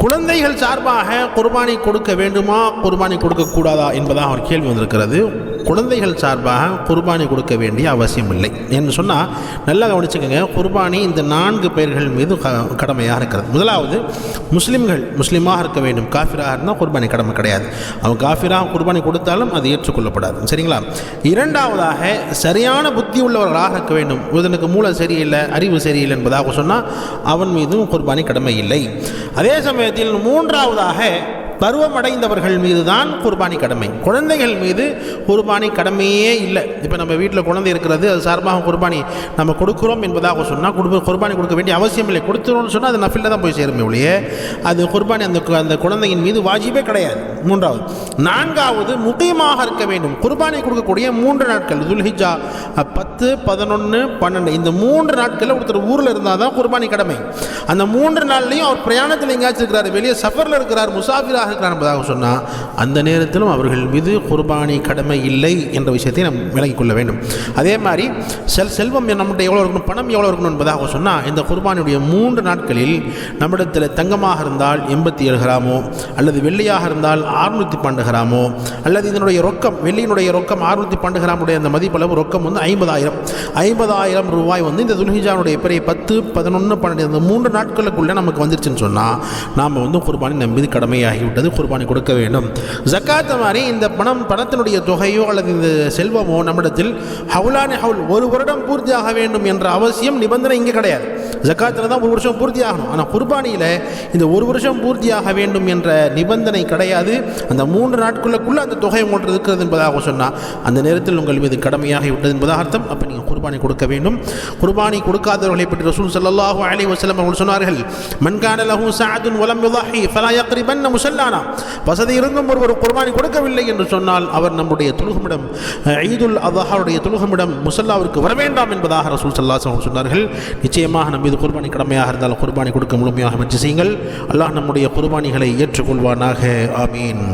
குழந்தைகள் சார்பாக குர்பானி கொடுக்க வேண்டுமா? குர்பானி கொடுக்கக்கூடாதா? என்பதாக ஒரு கேள்வி வந்திருக்கிறது. குழந்தைகள் சார்பாக குர்பானி கொடுக்க வேண்டிய அவசியம் இல்லை என்று சொன்னால் நல்லா கவனிச்சுக்கோங்க குர்பானி இந்த நான்கு பேர்கள் மீது க கடமையாக இருக்கிறது. முதலாவது முஸ்லீம்கள் முஸ்லீமாக இருக்க வேண்டும். காஃபிராக இருந்தால் குர்பானி கடமை கிடையாது. அவன் காஃபிராக குர்பானி கொடுத்தாலும் அது ஏற்றுக்கொள்ளப்படாது. சரிங்களா? இரண்டாவதாக சரியான புத்தி உள்ளவர்களாக இருக்க வேண்டும். இதனுக்கு மூளை சரியில்லை அறிவு சரியில்லை என்பதாக சொன்னால் அவன் மீதும் குர்பானி கடமை இல்லை. அதே சமயத்தில் மூன்றாவதாக பருவமடைந்தவர்கள் மீது தான் குர்பானி கடமை. குழந்தைகள் மீது குர்பானி கடமையே இல்லை. இப்போ நம்ம வீட்டில் குழந்தை இருக்கிறது அது சார்பாக குர்பானி நம்ம கொடுக்குறோம் என்பதாக சொன்னால் குடும்ப குர்பானி கொடுக்க வேண்டிய அவசியம் இல்லை. கொடுத்துருவோம்னு சொன்னால் அது நஃபில் தான் போய் சேருமே ஒழிய அது குர்பானி அந்த கு- அந்த குழந்தையின் மீது வாஜிபே கிடையாது. மூன்றாவது நான்காவது முக்கியமாக இருக்க வேண்டும். குர்பானி கொடுக்கக்கூடிய மூன்று நாட்கள் துல்ஹிஜா பத்து பதினொன்று பன்னெண்டு. இந்த மூன்று நாட்களில் ஒருத்தர் ஊரில் இருந்தால் தான் குர்பானி கடமை. அந்த மூன்று நாள்லையும் அவர் பிரயாணத்தில் எங்கேயாச்சும் இருக்கிறார் வெளியே சஃபரில் இருக்கிறார் முசாஃபிராக இருக்கிறார் காண்பதாக சொன்னால் அந்த நேரத்திலும் அவர்கள் மீது குர்பானி கடமை இல்லை என்ற விஷயத்தை நாம் விளங்கிக் கொள்ள வேண்டும். அதே மாதிரி செல் செல்வம் நம்மகிட்ட எவ்வளோ இருக்கணும் பணம் எவ்வளோ இருக்கணும் என்பதாக சொன்னால் இந்த குர்பானியுடைய மூன்று நாட்களில் நம்மிடத்தில் தங்கமாக இருந்தால் எண்பத்தி ஏழு கிராமோ அல்லது வெள்ளியாக இருந்தால் அறுநூற்றி பன்னெண்டு கிராமோ அல்லது இதனுடைய ரொக்கம் வெள்ளியினுடைய ரொக்கம் அறுநூற்றி பன்னெண்டு கிராமுடைய அந்த மதிப்பளவு ரொக்கம் வந்து ஐம்பதாயிரம். ஐம்பதாயிரம் ரூபாய் வந்து இந்த துல்ஹிஜானுடைய பிறைய பத்து பதினொன்று பன்னெண்டு இந்த மூன்று நாட்களுக்குள்ளே நமக்கு வந்துருச்சுன்னு சொன்னால் நாம் வந்து குர்பானி நம்பி கடமையாகிவிட்டு அப்படின்றது குர்பானி கொடுக்க வேண்டும். ஜக்காத்த மாதிரி இந்த பணம் பணத்தினுடைய தொகையோ அல்லது இந்த செல்வமோ நம்மிடத்தில் ஹவுலானி ஹவுல் ஒரு வருடம் பூர்த்தி ஆக வேண்டும் என்ற அவசியம் நிபந்தனை இங்கே கிடையாது. ஜக்காத்தில் தான் ஒரு வருஷம் பூர்த்தி ஆகணும். ஆனால் குர்பானியில் இந்த ஒரு வருஷம் பூர்த்தியாக வேண்டும் என்ற நிபந்தனை கிடையாது. அந்த மூன்று நாட்களுக்குள்ளே அந்த தொகை உங்களுக்கு இருக்கிறது என்பதாக சொன்னால் அந்த நேரத்தில் உங்கள் மீது கடமையாகி விட்டது என்பதாக அர்த்தம். அப்போ நீங்கள் குர்பானி கொடுக்க வேண்டும். குர்பானி கொடுக்காதவர்களை பற்றி ரசூல் சல்லாஹூ அலி வசலம் அவர்கள் சொன்னார்கள் மன்கான லஹூ சாதுன் உலம் ஃபலா யக்ரிபன் முசல்லான் முசல்லானா வசதி இருந்தும் ஒருவர் குர்பானி கொடுக்கவில்லை என்று சொன்னால் அவர் நம்முடைய துலுகமிடம் ஈதுல் அதஹாருடைய துலுகமிடம் முசல்லாவிற்கு வர வேண்டாம் என்பதாக ரசூல் ஸல்லல்லாஹு அலைஹி சொன்னார்கள். நிச்சயமாக நம் மீது குர்பானி கடமையாக இருந்தால் குர்பானி கொடுக்க முழுமையாக முயற்சி செய்யுங்கள். அல்லாஹ் நம்முடைய குர்பானிகளை ஏற்றுக்கொள்வானாக. ஆமீன்.